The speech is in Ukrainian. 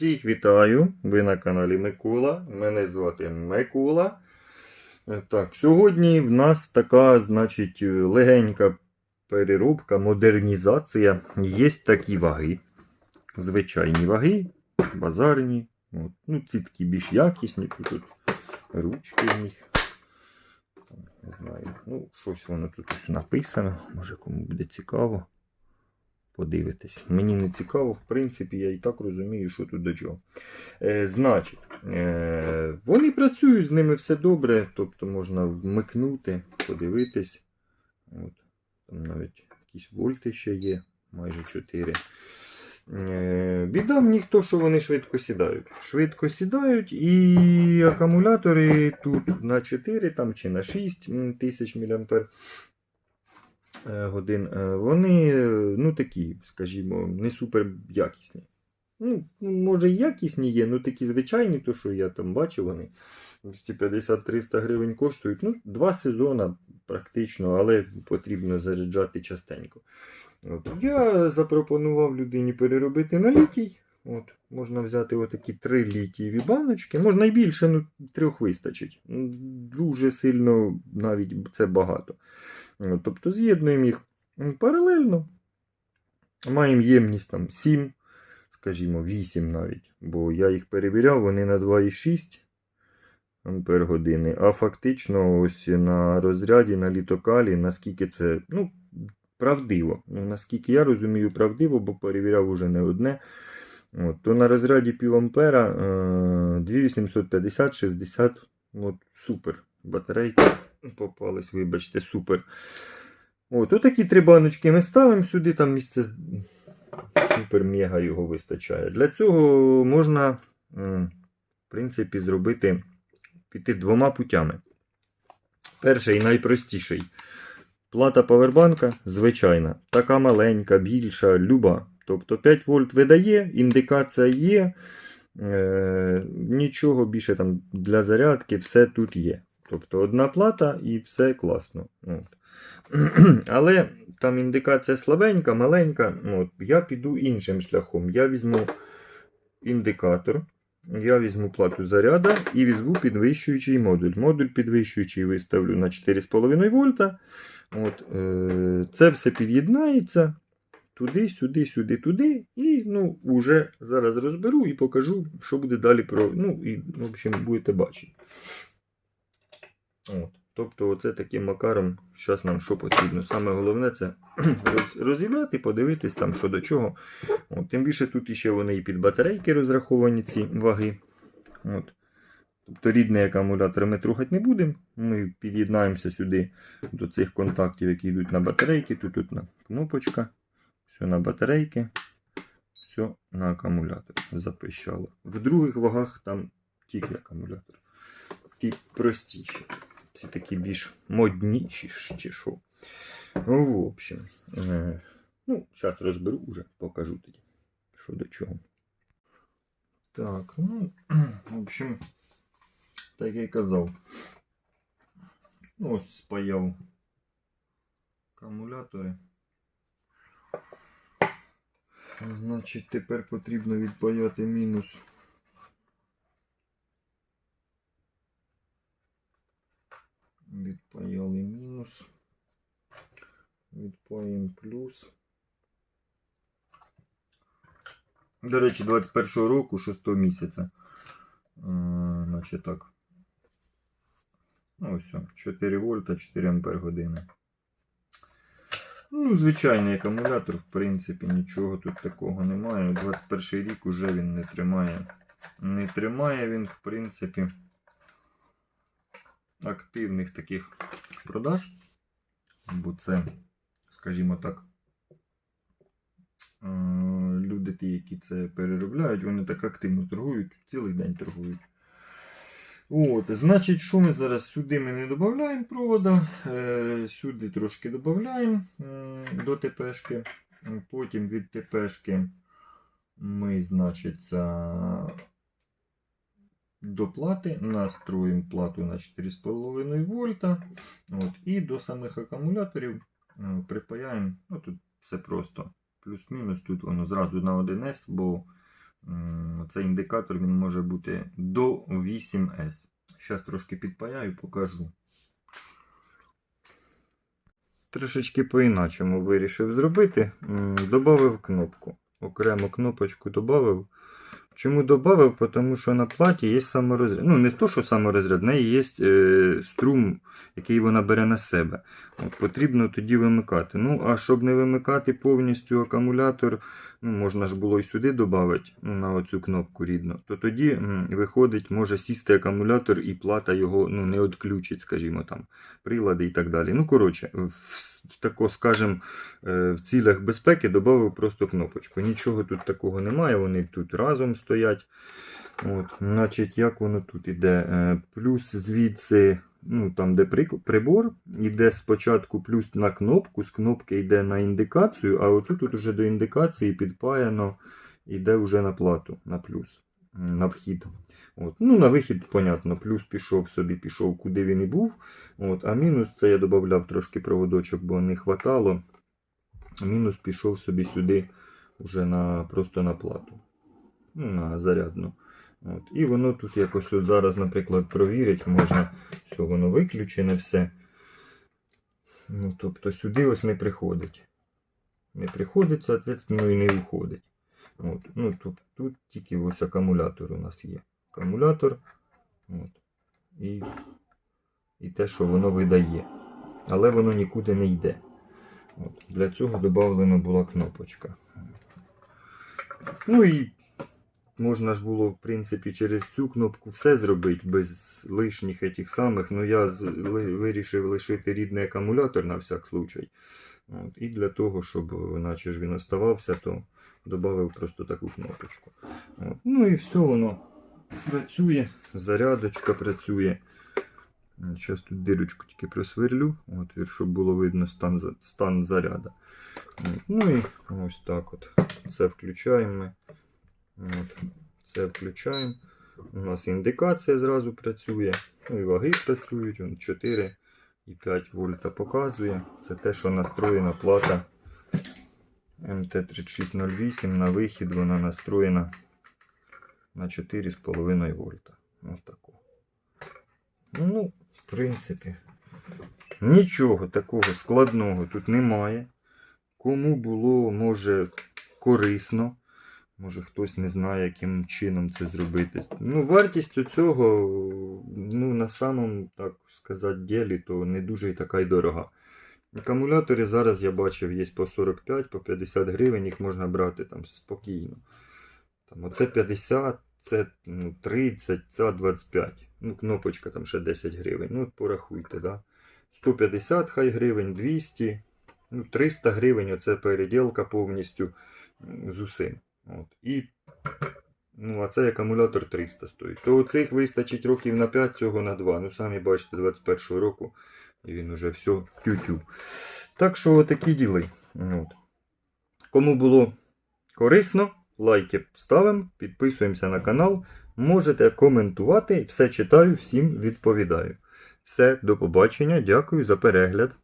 Всіх вітаю! Ви на каналі Микола. Мене звати Микола. Е, Так, сьогодні в нас така, значить, легенька переробка, модернізація. Є такі ваги. Звичайні ваги, базарні. От. Ну, ці такі більш якісні. Тут ручки в них. Не знаю. Ну, щось воно тут написано. Може кому буде цікаво подивитись. Мені не цікаво, в принципі, я і так розумію, що тут до чого. Е, значить, е, вони працюють, з ними все добре, тобто можна вмикнути, подивитись. От, там навіть якісь вольти ще є, майже 4. Е, біда в них то, що вони швидко сідають. Швидко сідають, і акумулятори тут на 4 там, чи на 6 тисяч мА годин, е, вони е, ну, такі, скажімо, не супер якісні. Ну, може, якісні є, ну такі звичайні, то що я там бачив, вони 250-300 гривень коштують. Ну, два сезони практично, але потрібно заряджати частенько. От. Я запропонував людині переробити на літій. От, Можна взяти отакі три літієві баночки. Можна і більше, ну трьох вистачить. Дуже сильно навіть це багато. От, тобто з'єднуємо їх паралельно. Маємо ємність там 7, скажімо, 8 навіть. Бо я їх перевіряв, вони на 2,6 ампер години. А фактично, ось на розряді, на літокалі, наскільки це ну, правдиво. Ну, наскільки я розумію, правдиво, бо перевіряв уже не одне. От, то на розряді пів ампера е, 2850 60 от, супер. Батарейки попались, вибачте, супер. От, отакі три баночки ми ставимо сюди, там місце супер мега його вистачає. Для цього можна, в принципі, зробити піти двома путями. Перший найпростіший. Плата павербанка звичайна, така маленька, більша, люба. Тобто 5 вольт видає, індикація є. Е, нічого більше там для зарядки, все тут є. Тобто одна плата і все класно. От. Але там індикація слабенька, маленька. От. Я піду іншим шляхом. Я візьму індикатор, я візьму плату заряда і візьму підвищуючий модуль. Модуль підвищуючий виставлю на 4,5 вольта. От, е, Це все під'єднається туди, сюди, сюди, туди. І ну, вже зараз розберу і покажу, що буде далі про. Ну, і, в общем, будете бачити. От. Тобто, оце таким макаром, зараз нам що потрібно. Саме головне це роз- розібрати, подивитись там, що до чого. От. Тим більше тут іще вони і під батарейки розраховані, ці ваги. От. Тобто рідний акумулятор ми трухати не будемо. Ми під'єднаємося сюди до цих контактів, які йдуть на батарейки. Тут, тут на кнопочка. Все на батарейки. Все на акумулятор. Запищало. В других вагах там тільки акумулятор. Ті простіші. Ці такі більш модніші, чи що. Ну, в общем. е, Ну, зараз розберу вже, покажу тоді, що до чого. Так, ну, в общем, так я й казав. Ось спаяв акумулятори. Значить, тепер потрібно відпаяти мінус. Відпаяли мінус. Відпаємо плюс. До речі, 21 року, 6 місяця. Е, Значить так. Ну, ось, 4 вольта, 4 ампер години. Ну, звичайний акумулятор, в принципі, нічого тут такого немає. 21 рік уже він не тримає. Не тримає він, в принципі, активних таких продаж. Бо це, скажімо так, е, люди ті, які це переробляють, вони так активно торгують, цілий день торгують. От, значить, що ми зараз сюди ми не додаємо провода, е, сюди трошки додаємо до ТПшки. Потім від ТПшки ми, значить, до плати настроїмо плату на 4,5 вольта. От, і до самих акумуляторів е, припаяємо. Ну, тут все просто. Плюс-мінус, тут воно зразу на 1С, бо Цей індикатор він може бути до 8С. Зараз трошки підпаяю, покажу. Трошечки по-іначому вирішив зробити. Добавив кнопку. Окремо кнопочку додав. Чому додав? Тому що на платі є саморозряд. Ну, не то, що саморозряд, в неї є е, струм, який вона бере на себе. От, потрібно тоді вимикати. Ну, а щоб не вимикати повністю акумулятор, ну, можна ж було і сюди додати ну, на оцю кнопку рідно, то тоді м, виходить, може сісти акумулятор і плата його ну, не відключить, скажімо там, прилади і так далі. Ну, коротше, в, тако, скажем, е, в цілях безпеки додав просто кнопочку. Нічого тут такого немає, вони тут разом стоять. От, значить, як воно тут іде? Е, Плюс звідси, ну там, де прибор, іде спочатку плюс на кнопку, з кнопки йде на індикацію, а отут от уже до індикації підпаяно йде вже на плату, на плюс, на вхід. От. Ну, на вихід, понятно, плюс пішов собі, пішов, куди він і був. От. А мінус це я додавав трошки проводочок, бо не хватало. Мінус пішов собі сюди, вже на, просто на плату. Ну, на зарядну. От. І воно тут якось от зараз, наприклад, провірить, можна, все, воно виключене все. Ну, тобто сюди ось не приходить. Не приходить, соответственно, і не виходить. От. Ну, тобто, тут тільки ось акумулятор у нас є. Акумулятор. От. І, і те, що воно видає. Але воно нікуди не йде. От. Для цього додавлена була кнопочка. Ну і Можна ж було, в принципі, через цю кнопку все зробити без лишніх этих самих. Ну я вирішив лишити рідний акумулятор на всяк случай. От. І для того, щоб наче ж він оставався, то додав просто таку кнопочку. От. Ну і все воно працює, зарядочка працює. Зараз тут дирочку тільки просверлю, от, щоб було видно стан, стан заряда. Ну і ось так от. Це включаємо. От. Це включаємо. У нас індикація зразу працює. Ну і ваги працюють. Вон 4 і 5 вольта показує. Це те, що настроєна плата МТ3608. На вихід вона настроєна на 4,5 вольта. Ось таку. Ну, в принципі, нічого такого складного тут немає. Кому було, може, корисно. Може хтось не знає, яким чином це зробити. Ну, вартість у цього, ну, на самому, так сказати, ділі, то не дуже і така й дорога. Акумулятори зараз я бачив, є по 45, по 50 гривень, їх можна брати там спокійно. Там, оце 50, це ну, 30, це 25. Ну, кнопочка там ще 10 гривень. Ну, порахуйте, да? 150 хай гривень, 200, ну, 300 гривень оце переділка повністю з усім. От. І, ну, а цей акумулятор 300 стоїть. То цих вистачить років на 5, цього на 2. Ну, самі бачите, 21 року. І він уже все тю-тю. Так що такі діли. От. Кому було корисно, лайки ставимо, підписуємося на канал. Можете коментувати, все читаю, всім відповідаю. Все, до побачення, дякую за перегляд.